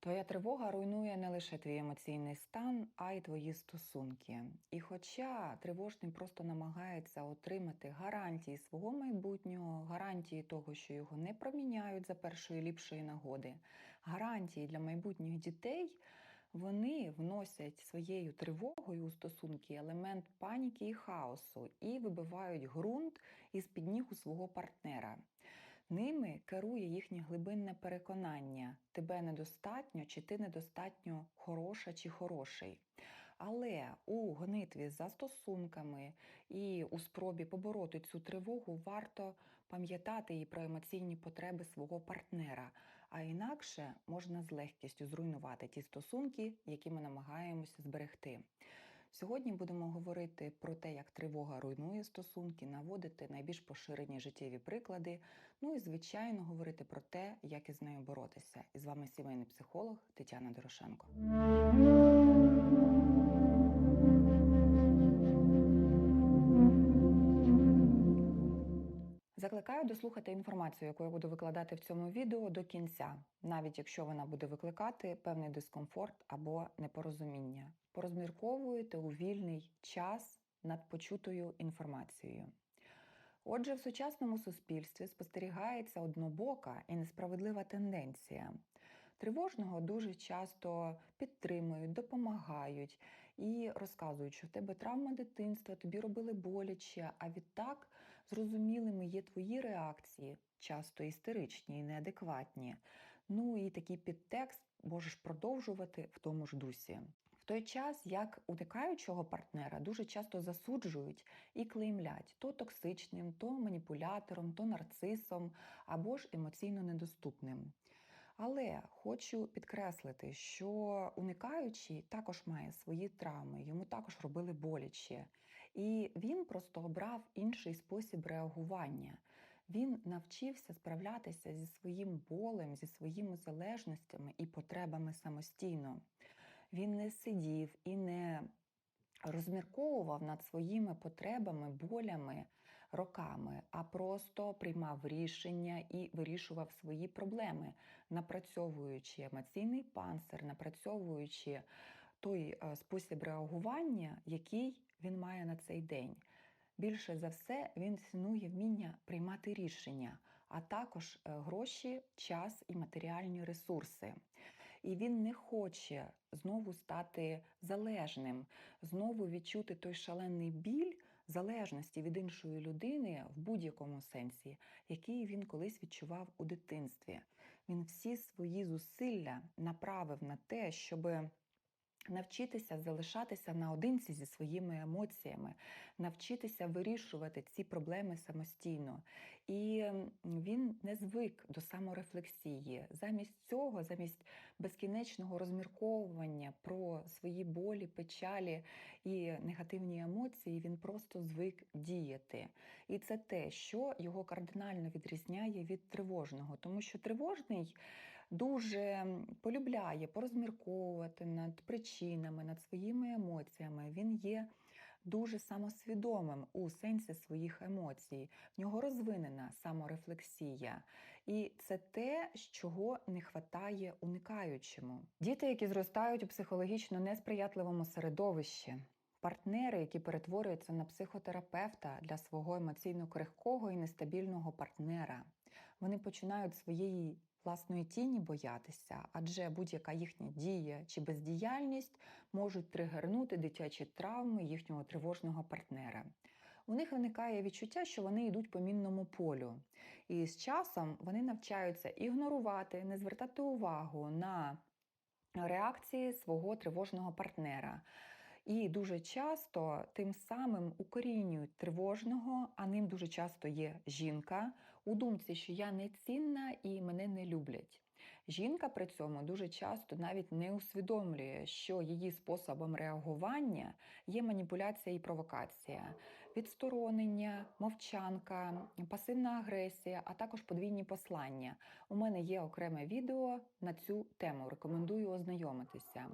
Твоя тривога руйнує не лише твій емоційний стан, а й твої стосунки. І хоча тривожний просто намагається отримати гарантії свого майбутнього, гарантії того, що його не проміняють за першої ліпшої нагоди, гарантії для майбутніх дітей, вони вносять своєю тривогою у стосунки елемент паніки і хаосу і вибивають ґрунт із під ніг у свого партнера. Ними керує їхнє глибинне переконання: тебе недостатньо, чи ти недостатньо хороша чи хороший. Але у гонитві за стосунками і у спробі побороти цю тривогу варто пам'ятати і про емоційні потреби свого партнера, а інакше можна з легкістю зруйнувати ті стосунки, які ми намагаємося зберегти. Сьогодні будемо говорити про те, як тривога руйнує стосунки, наводити найбільш поширені життєві приклади. Ну і звичайно говорити про те, як із нею боротися. І з вами сімейний психолог Тетяна Дорошенко. Закликаю дослухати інформацію, яку я буду викладати в цьому відео до кінця, навіть якщо вона буде викликати певний дискомфорт або непорозуміння. Порозмірковуєте у вільний час над почутою інформацією. Отже, в сучасному суспільстві спостерігається однобока і несправедлива тенденція. Тривожного дуже часто підтримують, допомагають і розказують, що в тебе травма дитинства, тобі робили боляче, а відтак зрозумілими є твої реакції, часто істеричні і неадекватні. Ну і такий підтекст можеш продовжувати в тому ж дусі. В той час, як уникаючого партнера дуже часто засуджують і клеймлять то токсичним, то маніпулятором, то нарцисом або ж емоційно недоступним. Але хочу підкреслити, що уникаючий також має свої травми, йому також робили боляче. І він просто обрав інший спосіб реагування. Він навчився справлятися зі своїм болем, зі своїми залежностями і потребами самостійно. Він не сидів і не розмірковував над своїми потребами, болями роками, а просто приймав рішення і вирішував свої проблеми, напрацьовуючи емоційний панцир, напрацьовуючи той е, спосіб реагування, який він має на цей день. Більше за все, він цінує вміння приймати рішення, а також е, гроші, час і матеріальні ресурси. І він не хоче знову стати залежним, знову відчути той шалений біль залежності від іншої людини в будь-якому сенсі, який він колись відчував у дитинстві. Він всі свої зусилля направив на те, щоби навчитися залишатися наодинці зі своїми емоціями, навчитися вирішувати ці проблеми самостійно. І він не звик до саморефлексії. Замість цього, замість безкінечного розмірковування про свої болі, печалі і негативні емоції, він просто звик діяти. І це те, що його кардинально відрізняє від тривожного, тому що тривожний дуже полюбляє порозмірковувати над причинами, над своїми емоціями. Він є дуже самосвідомим у сенсі своїх емоцій. В нього розвинена саморефлексія. І це те, чого не вистачає уникаючому. Діти, які зростають у психологічно несприятливому середовищі. Партнери, які перетворюються на психотерапевта для свого емоційно крихкого і нестабільного партнера, вони починають своєї власної тіні боятися, адже будь-яка їхня дія чи бездіяльність можуть тригернути дитячі травми їхнього тривожного партнера. У них виникає відчуття, що вони йдуть по мінному полю, і з часом вони навчаються ігнорувати, не звертати увагу на реакції свого тривожного партнера. І дуже часто тим самим укорінюють тривожного, а ним дуже часто є жінка у думці, що я не цінна і мене не люблять. Жінка при цьому дуже часто навіть не усвідомлює, що її способом реагування є маніпуляція і провокація, відсторонення, мовчанка, пасивна агресія, а також подвійні послання. У мене є окреме відео на цю тему. Рекомендую ознайомитися.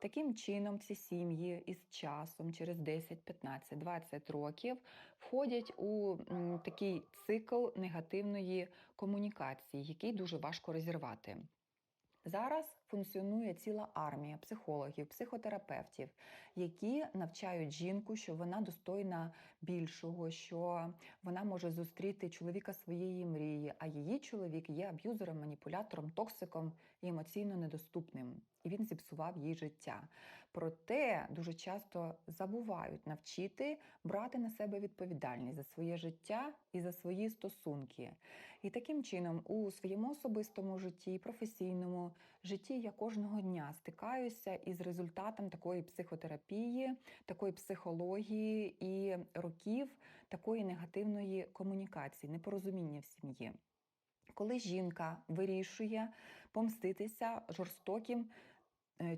Таким чином, ці сім'ї із часом, через 10, 15, 20 років, входять у такий цикл негативної комунікації, який дуже важко розірвати. Зараз функціонує ціла армія психологів, психотерапевтів, які навчають жінку, що вона достойна більшого, що вона може зустріти чоловіка своєї мрії, а її чоловік є аб'юзером, маніпулятором, токсиком і емоційно недоступним. І він зіпсував їй життя. Проте дуже часто забувають навчити брати на себе відповідальність за своє життя і за свої стосунки. І таким чином, у своєму особистому житті, професійному житті я кожного дня стикаюся із результатом такої психотерапії, такої психології і років такої негативної комунікації, непорозуміння в сім'ї. Коли жінка вирішує помститися жорстоким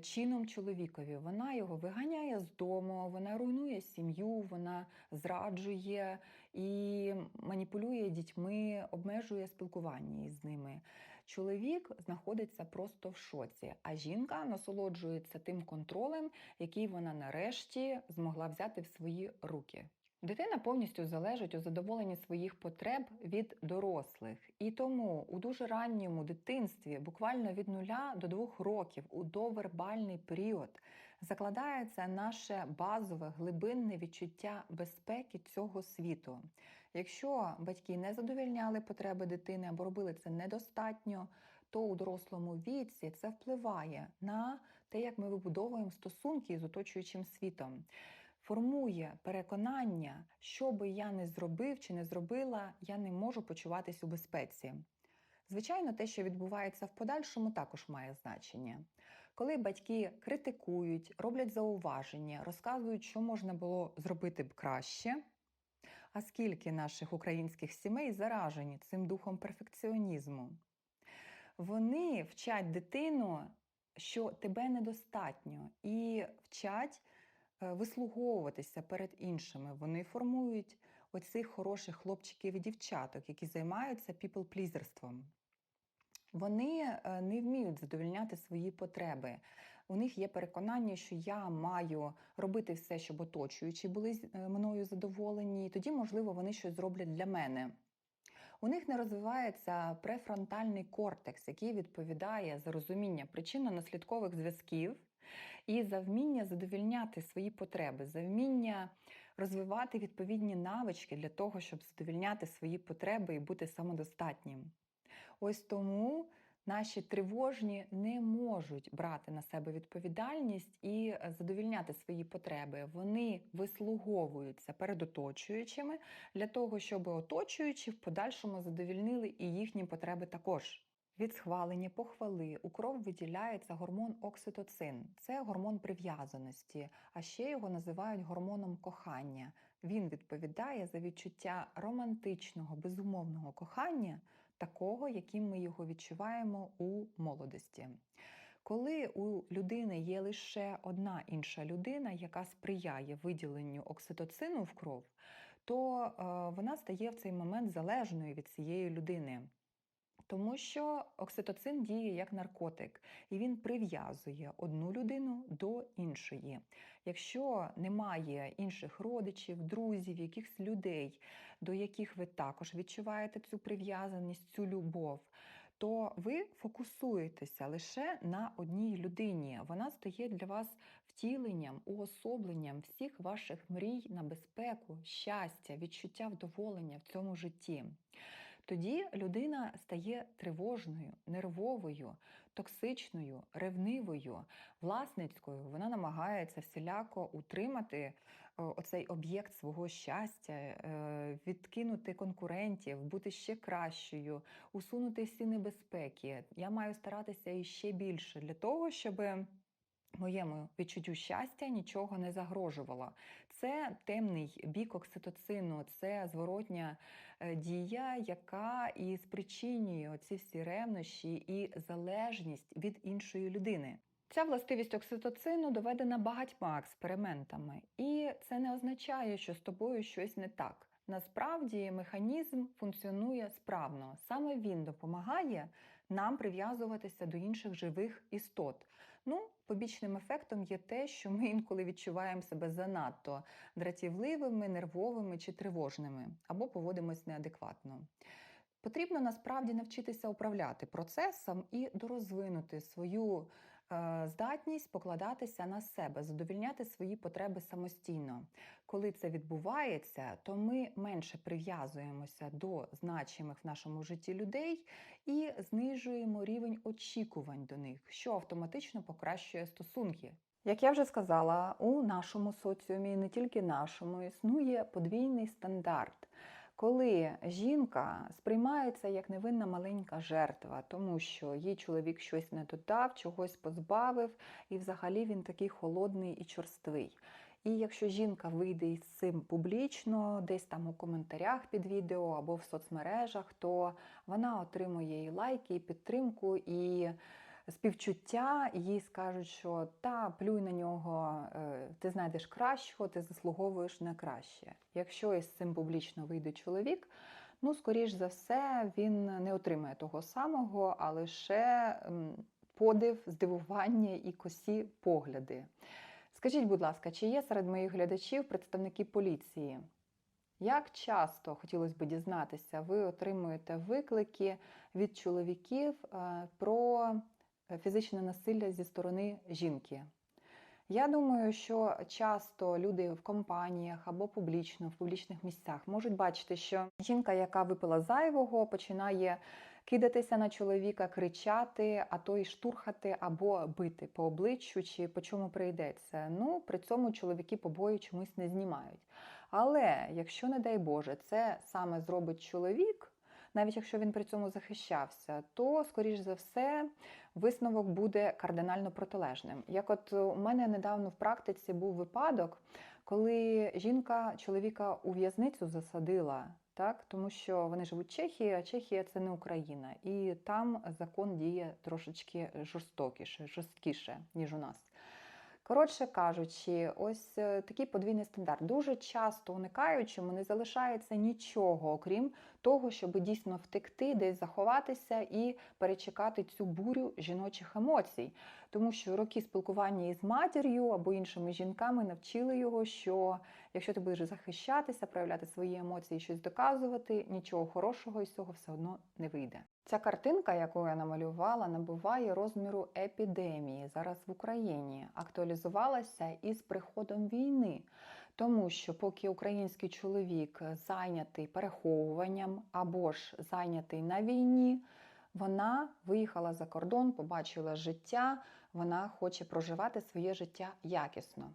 чином чоловікові, вона його виганяє з дому, вона руйнує сім'ю, вона зраджує і маніпулює дітьми, обмежує спілкування із ними. Чоловік знаходиться просто в шоці, а жінка насолоджується тим контролем, який вона нарешті змогла взяти в свої руки. Дитина повністю залежить у задоволенні своїх потреб від дорослих, і тому у дуже ранньому дитинстві, буквально від нуля до двох років, у довербальний період, закладається наше базове глибинне відчуття безпеки цього світу. Якщо батьки не задовільняли потреби дитини або робили це недостатньо, то у дорослому віці це впливає на те, як ми вибудовуємо стосунки з оточуючим світом формує переконання, що би я не зробив чи не зробила, я не можу почуватись у безпеці. Звичайно, те, що відбувається в подальшому, також має значення. Коли батьки критикують, роблять зауваження, розказують, що можна було зробити б краще. А скільки наших українських сімей заражені цим духом перфекціонізму? Вони вчать дитину, що тебе недостатньо, і вчать вислуговуватися перед іншими. Вони формують оцих хороших хлопчиків і дівчаток, які займаються people-плізерством. Вони е, не вміють задовольняти свої потреби. У них є переконання, що я маю робити все, щоб оточуючі були е, мною задоволені, і тоді, можливо, вони щось зроблять для мене. У них не розвивається префронтальний кортекс, який відповідає за розуміння причинно-наслідкових зв'язків і за вміння задовільняти свої потреби, за вміння розвивати відповідні навички для того, щоб задовільняти свої потреби і бути самодостатнім. Ось тому наші тривожні не можуть брати на себе відповідальність і задовільняти свої потреби. Вони вислуговуються перед оточуючими для того, щоб оточуючі в подальшому задовільнили і їхні потреби також. Від схвалення, похвали у кров виділяється гормон окситоцин. Це гормон прив'язаності, а ще його називають гормоном кохання. Він відповідає за відчуття романтичного, безумовного кохання, такого, яким ми його відчуваємо у молодості. Коли у людини є лише одна інша людина, яка сприяє виділенню окситоцину в кров, то е, вона стає в цей момент залежною від цієї людини. Тому що окситоцин діє як наркотик, і він прив'язує одну людину до іншої. Якщо немає інших родичів, друзів, якихось людей, до яких ви також відчуваєте цю прив'язаність, цю любов, то ви фокусуєтеся лише на одній людині. Вона стає для вас втіленням, уособленням всіх ваших мрій на безпеку, щастя, відчуття вдоволення в цьому житті. Тоді людина стає тривожною, нервовою, токсичною, ревнивою, власницькою. Вона намагається всіляко утримати е, оцей об'єкт свого щастя, е, відкинути конкурентів, бути ще кращою, усунути всі небезпеки. Я маю старатися іще більше для того, щоб моєму відчуттю щастя нічого не загрожувало. Це темний бік окситоцину, це зворотня е, дія, яка і спричинює ці всі ревнощі і залежність від іншої людини. Ця властивість окситоцину доведена багатьма експериментами, і це не означає, що з тобою щось не так. Насправді механізм функціонує справно. Саме він допомагає нам прив'язуватися до інших живих істот. Ну, побічним ефектом є те, що ми інколи відчуваємо себе занадто дратівливими, нервовими чи тривожними, або поводимось неадекватно. Потрібно насправді навчитися управляти процесом і дорозвинути свою Здатність покладатися на себе, задовільняти свої потреби самостійно. Коли це відбувається, то ми менше прив'язуємося до значимих в нашому житті людей і знижуємо рівень очікувань до них, що автоматично покращує стосунки. Як я вже сказала, у нашому соціумі, не тільки нашому, існує подвійний стандарт. Коли жінка сприймається як невинна маленька жертва, тому що їй чоловік щось не додав, чогось позбавив, і взагалі він такий холодний і чорствий. І якщо жінка вийде із цим публічно, десь там у коментарях під відео або в соцмережах, то вона отримує і лайки, і підтримку, і співчуття, їй скажуть, що та плюй на нього, е, ти знайдеш кращого, ти заслуговуєш на краще. Якщо із цим публічно вийде чоловік, ну, скоріш за все, він не отримає того самого, а лише подив, здивування і косі погляди. Скажіть, будь ласка, чи є серед моїх глядачів представники поліції? Як часто хотілося б дізнатися, ви отримуєте виклики від чоловіків е, про фізичне насилля зі сторони жінки? Я думаю, що часто люди в компаніях або публічно, в публічних місцях можуть бачити, що жінка, яка випила зайвого, починає кидатися на чоловіка, кричати, а то й штурхати або бити по обличчю чи по чому прийдеться. Ну, при цьому чоловіки побої чомусь не знімають. Але якщо, не дай Боже, це саме зробить чоловік, навіть якщо він при цьому захищався, то, скоріш за все, висновок буде кардинально протилежним. Як от у мене недавно в практиці був випадок, коли жінка чоловіка у в'язницю засадила. Так, тому що вони живуть в Чехії, а Чехія це не Україна, і там закон діє трошечки жорстокіше, жорсткіше, ніж у нас. Коротше кажучи, ось е, такий подвійний стандарт. Дуже часто уникаючому не залишається нічого, окрім того, щоб дійсно втекти, десь заховатися і перечекати цю бурю жіночих емоцій. Тому що роки спілкування із матір'ю або іншими жінками навчили його, що якщо ти будеш захищатися, проявляти свої емоції, щось доказувати, нічого хорошого із цього все одно не вийде. Ця картинка, яку я намалювала, набуває розміру епідемії зараз в Україні, актуалізувалася із приходом війни. Тому що поки український чоловік зайнятий переховуванням або ж зайнятий на війні, вона виїхала за кордон, побачила життя, вона хоче проживати своє життя якісно.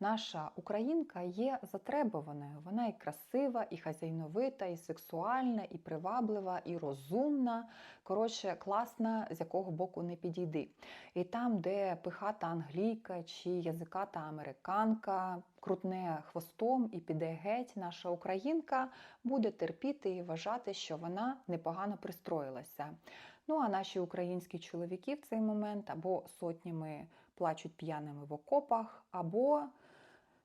Наша українка є затребуваною. Вона і красива, і хазяйновита, і сексуальна, і приваблива, і розумна. Коротше, класна, з якого боку не підійди. І там, де пихата англійка чи язиката американка крутне хвостом і піде геть, наша українка буде терпіти і вважати, що вона непогано пристроїлася. Ну а наші українські чоловіки в цей момент або сотнями плачуть п'яними в окопах, або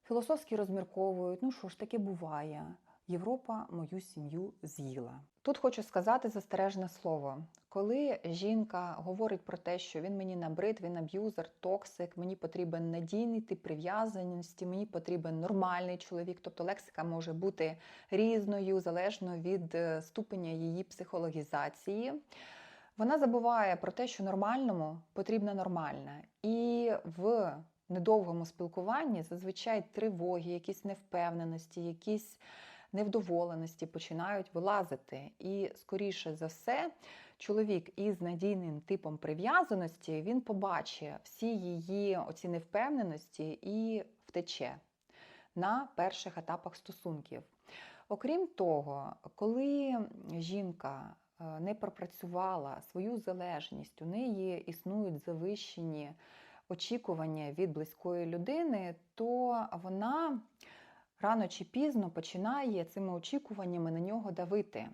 філософськи розмірковують, ну що ж таке буває. Європа мою сім'ю з'їла. Тут хочу сказати застережне слово. Коли жінка говорить про те, що він мені набрид, він аб'юзер, токсик, мені потрібен надійний тип прив'язаності, мені потрібен нормальний чоловік, тобто лексика може бути різною залежно від е, ступеня її психологізації. Вона забуває про те, що нормальному потрібна нормальна. І в недовгому спілкуванні зазвичай тривоги, якісь невпевненості, якісь невдоволеності починають вилазити. І, скоріше за все, чоловік із надійним типом прив'язаності він побачить всі її оці невпевненості і втече на перших етапах стосунків. Окрім того, коли жінка е, не пропрацювала свою залежність, у неї існують завищені очікування від близької людини, то вона рано чи пізно починає цими очікуваннями на нього давити.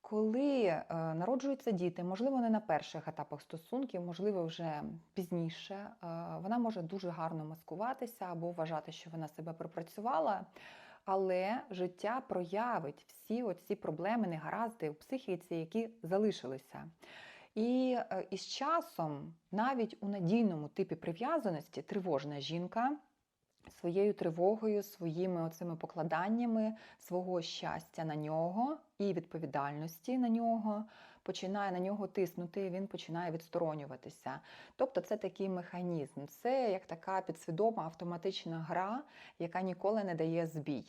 Коли е, народжуються діти, можливо, не на перших етапах стосунків, можливо, вже пізніше, е, вона може дуже гарно маскуватися або вважати, що вона себе пропрацювала, але життя проявить всі оці проблеми, негаразди у психіці, які залишилися. І е, із часом, навіть у надійному типі прив'язаності, тривожна жінка своєю тривогою, своїми оцими покладаннями свого щастя на нього і відповідальності на нього починає на нього тиснути, він починає відсторонюватися. Тобто це такий механізм, це як така підсвідома автоматична гра, яка ніколи не дає збій.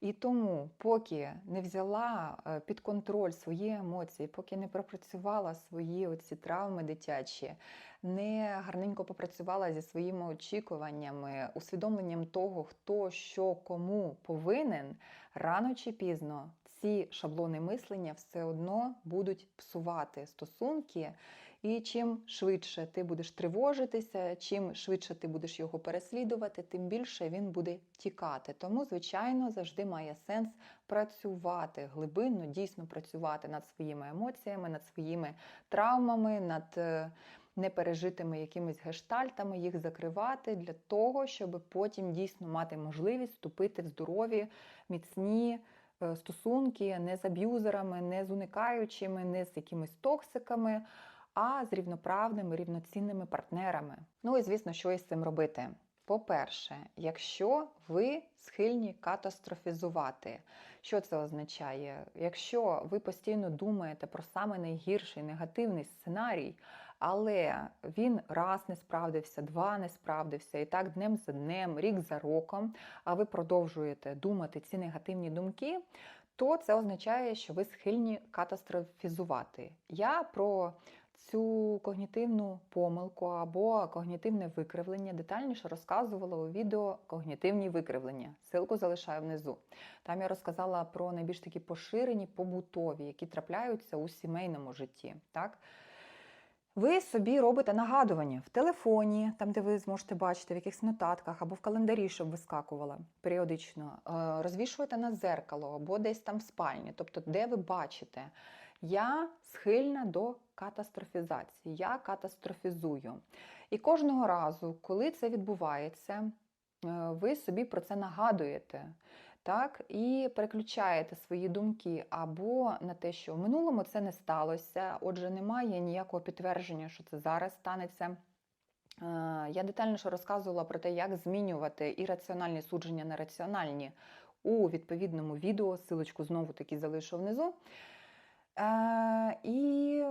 І тому, поки не взяла е, під контроль свої емоції, поки не пропрацювала свої оці травми дитячі, не гарненько попрацювала зі своїми очікуваннями, усвідомленням того, хто що кому повинен, рано чи пізно ці шаблони мислення все одно будуть псувати стосунки. І чим швидше ти будеш тривожитися, чим швидше ти будеш його переслідувати, тим більше він буде тікати. Тому, звичайно, завжди має сенс працювати глибинно, дійсно працювати над своїми емоціями, над своїми травмами, над е, непережитими якимись гештальтами, їх закривати для того, щоб потім дійсно мати можливість вступити в здорові, міцні. е, Стосунки не з аб'юзерами, не з уникаючими, не з якимись токсиками, а з рівноправними, рівноцінними партнерами. Ну і звісно, що із цим робити. По-перше, якщо ви схильні катастрофізувати, що це означає? Якщо ви постійно думаєте про саме найгірший негативний сценарій, але він раз не справдився, два не справдився, і так днем за днем, рік за роком, а ви продовжуєте думати ці негативні думки, то це означає, що ви схильні катастрофізувати. Я про цю когнітивну помилку або когнітивне викривлення детальніше розказувала у відео Когнітивні викривлення. Силку залишаю внизу. Там я розказала про найбільш такі поширені побутові, які трапляються у сімейному житті. Так? Ви собі робите нагадування в телефоні, там де ви зможете бачити, в якихось нотатках або в календарі, щоб вискакувала періодично. Е, Розвішуєте на дзеркало або десь там в спальні, тобто де ви бачите. Я схильна до катастрофізації, я катастрофізую. І кожного разу, коли це відбувається, е, ви собі про це нагадуєте. Так, і переключаєте свої думки або на те, що в минулому це не сталося, отже, немає ніякого підтвердження, що це зараз станеться. Е, Я детальніше розказувала про те, як змінювати ірраціональні судження на раціональні у відповідному відео. Силочку знову таки залишу внизу. Е, І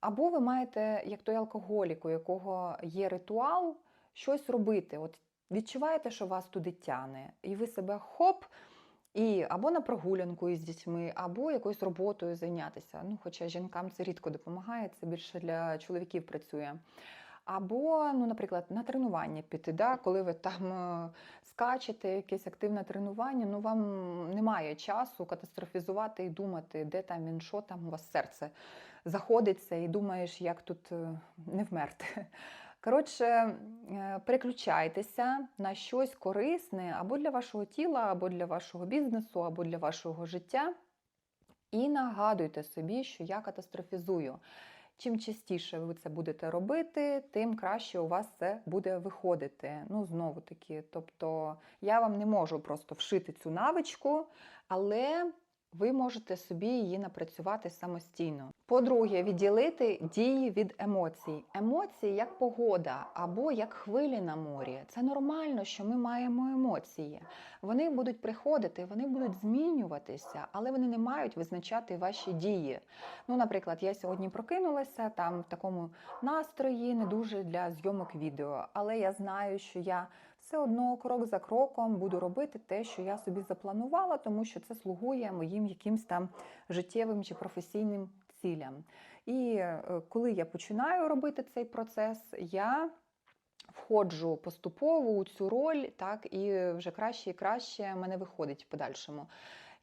або ви маєте, як той алкоголік, у якого є ритуал, щось робити. От відчуваєте, що вас туди тяне, і ви себе хоп, і або на прогулянку із дітьми, або якоюсь роботою зайнятися. Ну, Хоча жінкам це рідко допомагає, це більше для чоловіків працює. Або, ну, наприклад, на тренування піти, да? коли ви там е, скачете, якесь активне тренування, ну вам немає часу катастрофізувати і думати, де там він, що там у вас серце заходиться, і думаєш, як тут е, не вмерти. Коротше, е, переключайтеся на щось корисне або для вашого тіла, або для вашого бізнесу, або для вашого життя. І нагадуйте собі, що я катастрофізую. Чим частіше ви це будете робити, тим краще у вас це буде виходити. Ну, знову таки, тобто я вам не можу просто вшити цю навичку, але ви можете собі її напрацювати самостійно. По-друге, відділити дії від емоцій. Емоції як погода або як хвилі на морі. Це нормально, що ми маємо емоції. Вони будуть приходити, вони будуть змінюватися, але вони не мають визначати ваші дії. Ну, наприклад, я сьогодні прокинулася там в такому настрої, не дуже для зйомок відео, але я знаю, що я все одно крок за кроком буду робити те, що я собі запланувала, тому що це слугує моїм якимсь там життєвим чи професійним цілям. І е, коли я починаю робити цей процес, я входжу поступово у цю роль, так і вже краще і краще мене виходить в подальшому.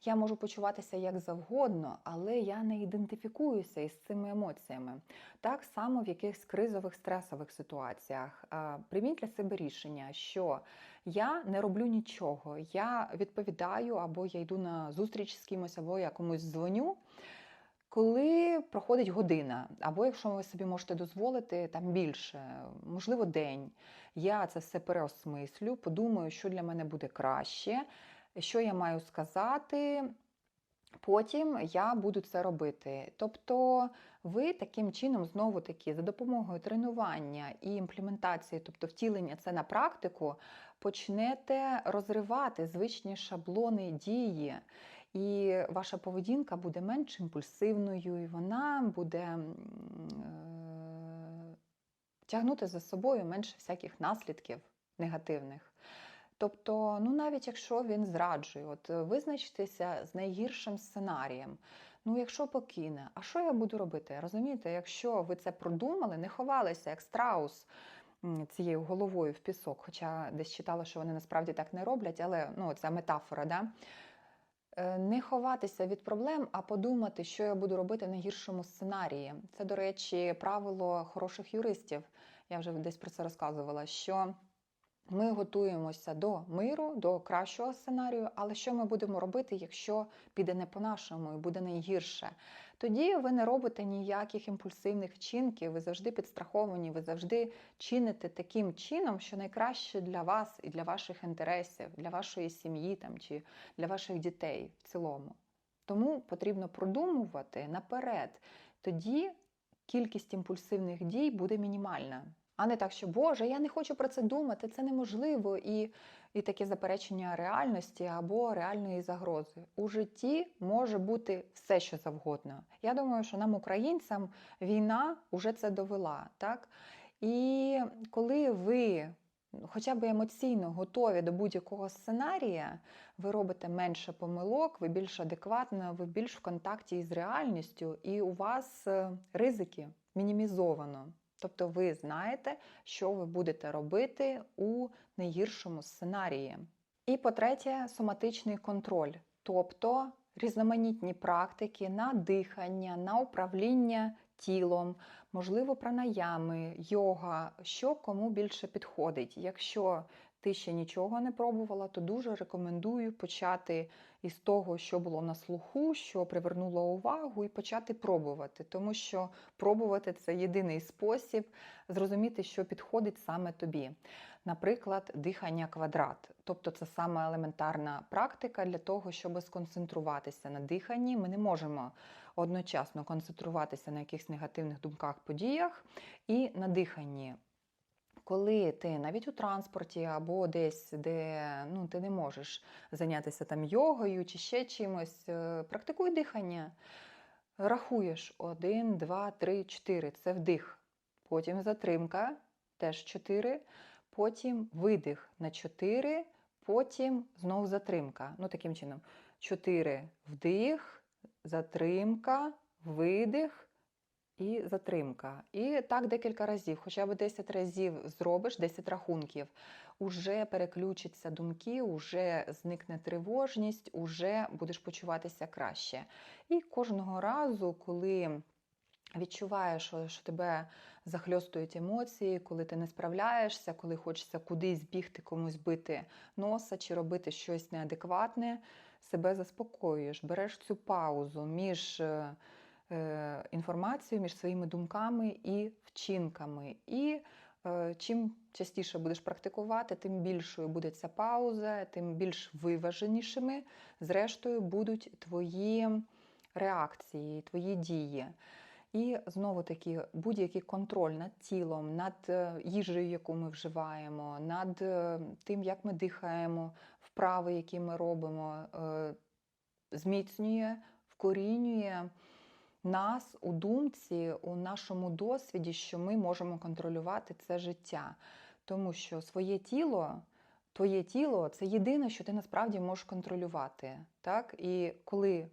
Я можу почуватися як завгодно, але я не ідентифікуюся із цими емоціями. Так само в якихось кризових стресових ситуаціях. Прийміть для себе рішення, що я не роблю нічого, я відповідаю, або я йду на зустріч з кимось, або я комусь дзвоню. Коли проходить година, або якщо ви собі можете дозволити там більше, можливо, день, я це все переосмислю, подумаю, що для мене буде краще, що я маю сказати. Потім я буду це робити. Тобто ви таким чином, знову таки, за допомогою тренування і імплементації, тобто втілення це на практику, почнете розривати звичні шаблони дії. і ваша поведінка буде менш імпульсивною, і вона буде е, тягнути за собою менше всяких наслідків негативних. Тобто, ну навіть якщо він зраджує, от е, визначтеся з найгіршим сценарієм. Ну, якщо покине, а що я буду робити? Розумієте, якщо ви це продумали, не ховалися як страус цією головою в пісок, хоча десь читала, що вони насправді так не роблять, але ну, ця метафора, да? Е, не ховатися від проблем, а подумати, що я буду робити в найгіршому сценарії. Це, до речі, правило хороших юристів. Я вже десь про це розказувала. що ми готуємося до миру, до кращого сценарію, але що ми будемо робити, якщо піде не по-нашому і буде найгірше? Тоді ви не робите ніяких імпульсивних вчинків, ви завжди підстраховані, ви завжди чините таким чином, що найкраще для вас і для ваших інтересів, для вашої сім'ї там, чи для ваших дітей в цілому. Тому потрібно продумувати наперед. Тоді кількість імпульсивних дій буде мінімальна. А не так, що Боже, я не хочу про це думати, це неможливо, і, і таке заперечення реальності або реальної загрози. У житті може бути все, що завгодно. Я думаю, що нам, українцям, війна вже це довела. Так? І коли ви хоча б емоційно готові до будь-якого сценарія, ви робите менше помилок, ви більш адекватно, ви більш в контакті із реальністю, і у вас е, ризики мінімізовано. Тобто ви знаєте, що ви будете робити у найгіршому сценарії. І по-третє, соматичний контроль, тобто різноманітні практики на дихання, на управління тілом, можливо, пранаями, йога, що кому більше підходить. Якщо ти ще нічого не пробувала, то дуже рекомендую почати із того, що було на слуху, що привернуло увагу, і почати пробувати, тому що пробувати це єдиний спосіб зрозуміти, що підходить саме тобі. Наприклад, дихання квадрат, тобто це саме елементарна практика для того, щоб сконцентруватися на диханні. Ми не можемо одночасно концентруватися на якихось негативних думках, подіях і на диханні. Коли ти навіть у транспорті або десь, де ну, ти не можеш зайнятися там йогою чи ще чимось, е, практикуй дихання. Рахуєш 1, 2, 3, 4 це вдих. Потім затримка, теж 4, потім видих на 4, потім знову затримка. Ну, таким чином, 4 вдих, затримка, видих і затримка. І так декілька разів, хоча б 10 разів зробиш, 10 рахунків, уже переключаться думки, уже зникне тривожність, уже будеш почуватися краще. І кожного разу, коли відчуваєш, що, тебе захльостують емоції, коли ти не справляєшся, коли хочеться кудись бігти, комусь бити носа чи робити щось неадекватне, себе заспокоюєш, береш цю паузу між. Е, інформацію між своїми думками і вчинками. І е, чим частіше будеш практикувати, тим більшою буде ця пауза, тим більш виваженішими, зрештою, будуть твої реакції, твої дії. І знову таки будь-який контроль над тілом, над е, їжею, яку ми вживаємо, над тим, як ми дихаємо, вправи, які ми робимо, зміцнює, вкорінює нас у думці, у нашому досвіді, що ми можемо контролювати це життя. Тому що своє тіло, твоє тіло це єдине, що ти насправді можеш контролювати. Так? І коли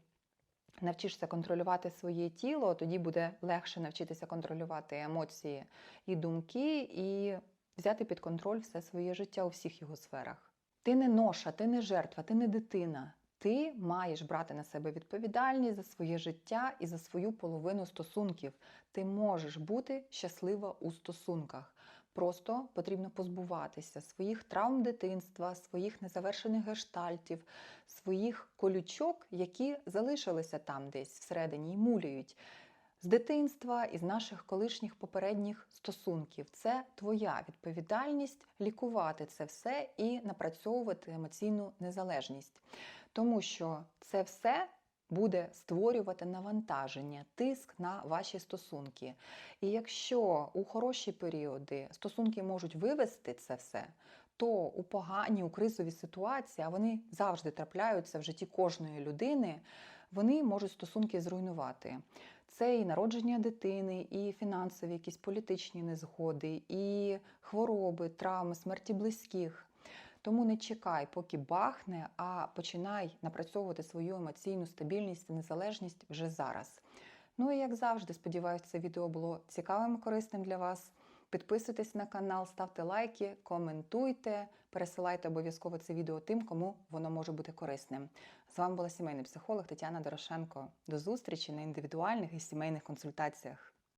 навчишся контролювати своє тіло, тоді буде легше навчитися контролювати емоції і думки, і взяти під контроль все своє життя у всіх його сферах. Ти не ноша, ти не жертва, ти не дитина. Ти маєш брати на себе відповідальність за своє життя і за свою половину стосунків. Ти можеш бути щаслива у стосунках. Просто потрібно позбуватися своїх травм дитинства, своїх незавершених гештальтів, своїх колючок, які залишилися там десь всередині і мулюють. З дитинства і з наших колишніх попередніх стосунків. Це твоя відповідальність лікувати це все і напрацьовувати емоційну незалежність. Тому що це все буде створювати навантаження, тиск на ваші стосунки. І якщо у хороші періоди стосунки можуть вивести це все, то у погані, у кризові ситуації, а вони завжди трапляються в житті кожної людини, вони можуть стосунки зруйнувати. Це і народження дитини, і фінансові, якісь політичні незгоди, і хвороби, травми, смерті близьких. Тому не чекай, поки бахне, а починай напрацьовувати свою емоційну стабільність і незалежність вже зараз. Ну і як завжди, сподіваюся, це відео було цікавим і корисним для вас. Підписуйтесь на канал, ставте лайки, коментуйте, пересилайте обов'язково це відео тим, кому воно може бути корисним. З вами була сімейний психолог Тетяна Дорошенко. До зустрічі на індивідуальних і сімейних консультаціях.